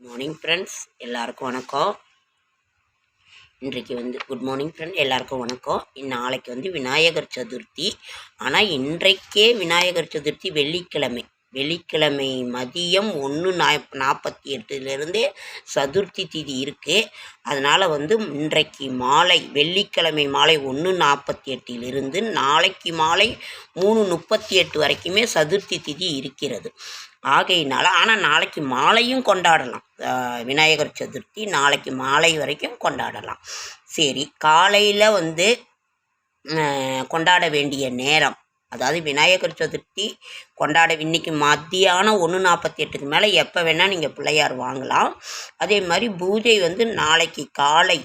Morning friends எல்லாருக்கும் வணக்கம். இன்றைக்கு வந்து குட் மார்னிங் ஃப்ரெண்ட் எல்லாருக்கும் வணக்கம். நாளைக்கு வந்து விநாயகர் சதுர்த்தி. ஆனால் இன்றைக்கே விநாயகர் சதுர்த்தி வெள்ளிக்கிழமை. வெள்ளிக்கிழமை மதியம் ஒன்று நா நாற்பத்தி எட்டுலேருந்தே சதுர்த்தி திதி இருக்குது அதனால் வந்து இன்றைக்கு மாலை வெள்ளிக்கிழமை மாலை ஒன்று நாற்பத்தி எட்டிலிருந்து நாளைக்கு மாலை மூணு முப்பத்தி எட்டு வரைக்குமே சதுர்த்தி திதி இருக்கிறது. ஆகையினால ஆனால் நாளைக்கு மாலையும் கொண்டாடலாம். விநாயகர் சதுர்த்தி நாளைக்கு மாலை வரைக்கும் கொண்டாடலாம். சரி காலையில் வந்து கொண்டாட வேண்டிய நேரம் அதாவது விநாயகர் சதுர்த்தி கொண்டாட இன்றைக்கி மத்தியானம் ஒன்று நாற்பத்தி எட்டுக்கு மேலே எப்போ வேணால் நீங்கள் பிள்ளையார் வாங்கலாம். அதே மாதிரி பூஜை வந்து நாளைக்கு காலை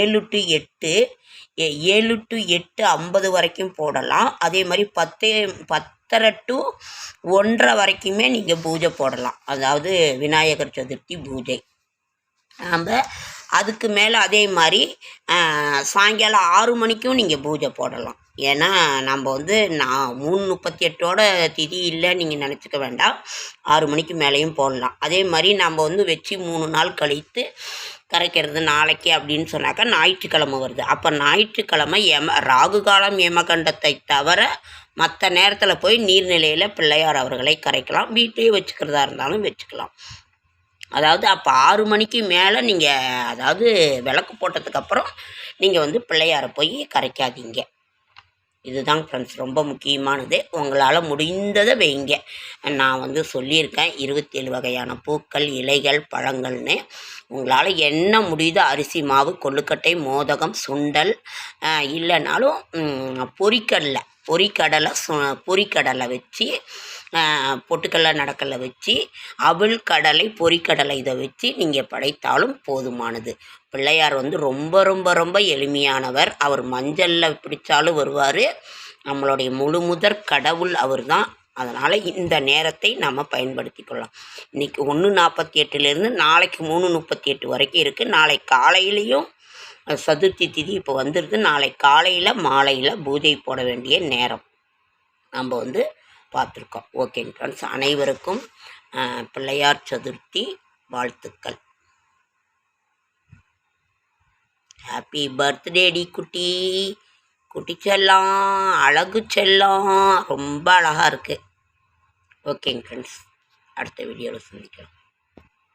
ஏழு டு எட்டு ஏழு டு எட்டு ஐம்பது வரைக்கும் போடலாம். அதே மாதிரி பத்து பத்தரை டு ஒன்றரை வரைக்குமே நீங்கள் பூஜை போடலாம். அதாவது விநாயகர் சதுர்த்தி பூஜை. நம்ம அதுக்கு மேலே அதே மாதிரி சாயங்காலம் ஆறு மணிக்கும் நீங்கள் பூஜை போடலாம். ஏன்னா நம்ம வந்து நான் மூணு முப்பத்தி எட்டோட திதி இல்லை நீங்கள் நினச்சிக்க வேண்டாம். ஆறு மணிக்கு மேலேயும் போடலாம். அதே மாதிரி நம்ம வந்து வச்சு மூணு நாள் கழித்து கரைக்கிறது நாளைக்கு அப்படின்னு சொன்னாக்கா ஞாயிற்றுக்கிழமை வருது. அப்போ ஞாயிற்றுக்கிழமை எம ராகு காலம் எமகண்டத்தை தவிர மற்ற நேரத்தில் போய் நீர்நிலையில் பிள்ளையார் அவர்களை கரைக்கலாம். வீட்லேயே வச்சுக்கிறதா இருந்தாலும் வச்சுக்கலாம். அதாவது அப்போ ஆறு மணிக்கு மேலே நீங்கள் அதாவது விளக்கு போட்டதுக்கப்புறம் நீங்கள் வந்து பிள்ளையாரை போய் கரைக்காதீங்க. இதுதான் ஃப்ரெண்ட்ஸ் ரொம்ப முக்கியமானது. உங்களால் முடிந்ததை வைங்க. நான் வந்து சொல்லியிருக்கேன் இருபத்தேழு வகையான பூக்கள் இலைகள் பழங்கள்னு. உங்களால் என்ன முடியுதோ அரிசி மாவு கொழுக்கட்டை மோதகம் சுண்டல் இல்லைனாலும் பொரிக்கடலை பொறிக்கடலை சு பொறிக்கடலை வச்சு பொட்டுக்கடலை நடக்கலை வச்சு அவிழ் கடலை பொரிக்கடலை இதை வச்சு நீங்கள் படைத்தாலும் போதுமானது. பிள்ளையார் வந்து ரொம்ப ரொம்ப ரொம்ப எளிமையானவர். அவர் மஞ்சளில் பிடிச்சாலும் வருவார். நம்மளுடைய முழு முதற் கடவுள் அவர் தான் அதனால் இந்த நேரத்தை நம்ம பயன்படுத்தி கொள்ளலாம். இன்றைக்கி ஒன்று நாற்பத்தி எட்டுலேருந்து நாளைக்கு மூணு முப்பத்தி எட்டு வரைக்கும் இருக்குது நாளை காலையிலையும் சதுர்த்தி திதி இப்போ வந்துடுது நாளை காலையில் மாலையில் பூஜை போட வேண்டிய நேரம் நம்ம வந்து பார்த்துருக்கோம். ஓகேங்க ஃப்ரெண்ட்ஸ் அனைவருக்கும் பிள்ளையார் சதுர்த்தி வாழ்த்துக்கள். ஹாப்பி பர்த்டேடி குட்டி குட்டி. செல்லம் அழகு செல்லம். ரொம்ப அழகாக இருக்குது ஓகேங்க ஃப்ரெண்ட்ஸ் அடுத்த வீடியோவில் சந்திக்கலாம்.